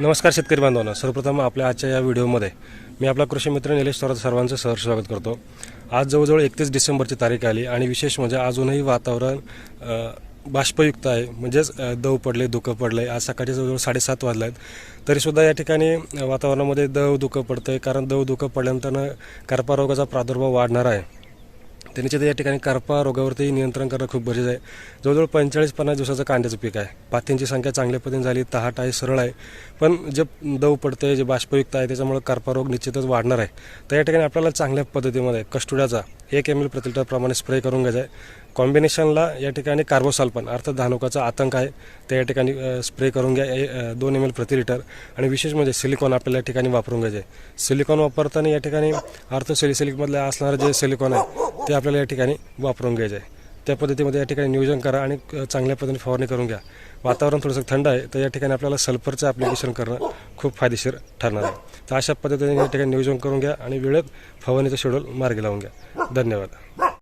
नमस्कार शेतकरी बांधवांना. सर्वप्रथम आपल्या आजच्या या व्हिडिओमध्ये मी आपला कृषी मित्र निलेश थोरात सर्वांचं सहर्ष स्वागत करतो. आज जवळजवळ एकतीस डिसेंबरची तारीख आली आणि विशेष म्हणजे अजूनही वातावरण बाष्पयुक्त आहे. म्हणजेच दव पडले दुखं पडले. आज सकाळचे जवळजवळ साडेसात वाजले आहेत तरीसुद्धा या ठिकाणी वातावरणामध्ये दव दुखं पडतं आहे कारण दव दुखं पडल्यानंतर करपारोगाचा प्रादुर्भाव वाढणार आहे. त्यांच्या या ठिकाणी करपा रोगावरती नियंत्रण करणं खूप गरजेचं आहे. जवळजवळ पंचेचाळीस पन्नास दिवसाचं कांद्याचं पीक आहे. पातींची संख्या चांगल्या पद्धतीने झाली तहाट आहे सरळ आहे. पण जे दव पडते जे बाष्पयुक्त आहे त्याच्यामुळे करपा रोग निश्चितच वाढणार आहे. तर या ठिकाणी आपल्याला चांगल्या पद्धतीमध्ये कस्टुड्याचा एक एम एल प्रति लिटरप्रमाणे स्प्रे करून घ्यायचा आहे. कॉम्बिनेशनला या ठिकाणी कार्बोसाल्पन अर्थात धानुकाचा आतंक आहे ते या ठिकाणी स्प्रे करून घ्या. ए- दोन एम एल प्रति लिटर आणि विशेष म्हणजे सिलिकॉन आपल्याला या ठिकाणी वापरून घ्यायचे आहे. सिलिकॉन वापरताना या ठिकाणी अर्थ सिलिसिलिकमधले असणारं जे सिलिकॉन आहे ते आपल्याला या ठिकाणी वापरून घ्यायचं आहे. त्या पद्धतीमध्ये या ठिकाणी नियोजन करा आणि चांगल्या पद्धतीने फवारणी करून घ्या. वातावरण थोडंसं थंड आहे तर या ठिकाणी आपल्याला सल्फरचं ॲप्लिकेशन करणं खूप फायदेशीर ठरणार आहे. तर अशा पद्धतीने या ठिकाणी नियोजन करून घ्या आणि वेळेत फवारणीचं शेड्यूल मार्गी लावून घ्या. धन्यवाद.